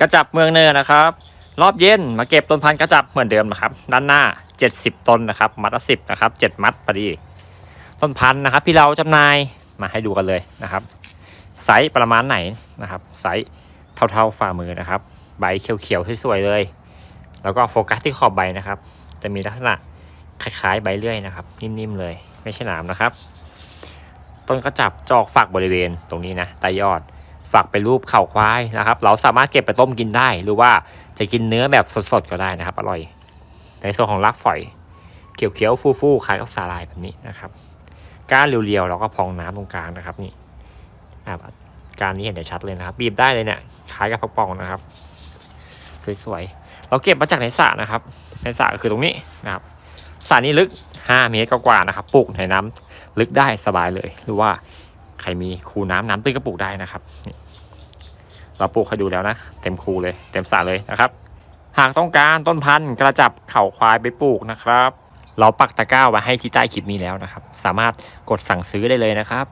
กระจับเมืองเนินนะครับ รอบเย็นมาเก็บต้นพันธุ์กระจับเหมือนเดิมนะครับ ด้านหน้า 70 ต้นนะครับ มัดละสิบนะครับ7มัดพอดี ต้นพันธุ์นะครับ ที่เราจำหน่ายมาให้ดูกันเลยนะครับ ไซส์ประมาณไหนนะครับ ไซส์เท่าๆฝ่ามือนะครับ ใบเขียวๆสวยๆเลย แล้วก็โฟกัสที่ขอบใบนะครับ จะมีลักษณะคล้ายๆใบเลื่อยนะครับ นิ่มๆเลย ไม่ใช่หนามนะครับ ต้นกระจับจอกฝักบริเวณตรงนี้นะใต้ยอด ฝักเป็นรูปเข่าควายนะครับ เราสามารถเก็บไปต้มกินได้ หรือว่าจะกินเนื้อแบบสดๆก็ได้นะครับ อร่อย ในส่วนของรักฝอย เขียวๆฟูๆคล้ายกับสาลายแบบนี้นะครับก้านเรียวๆเราก็พองน้ำตรงกลางนะครับนี่การนี้เห็นได้ชัดเลยนะครับ บีบได้เลยเนี่ยคล้ายกับพักปองนะครับ สวยๆเราเก็บมาจากในสระนะครับ ในสระก็คือตรงนี้นะครับสระนี้ลึก 5 เมตรกว่าๆนะครับปลูกในน้ำลึกได้สบายเลย หรือว่า ใครมีคูน้ำน้ำตื้นก็ปลูกได้นะครับ เราปลูกให้ดูแล้วนะ เต็มคูเลย เต็มสระเลยนะครับ หากต้องการต้นพันธุ์กระจับเข่าควายไปปลูกนะครับ เราปักตะกร้าไว้ให้ที่ใต้คลิปนี้แล้วนะครับ สามารถกดสั่งซื้อได้เลยนะครับ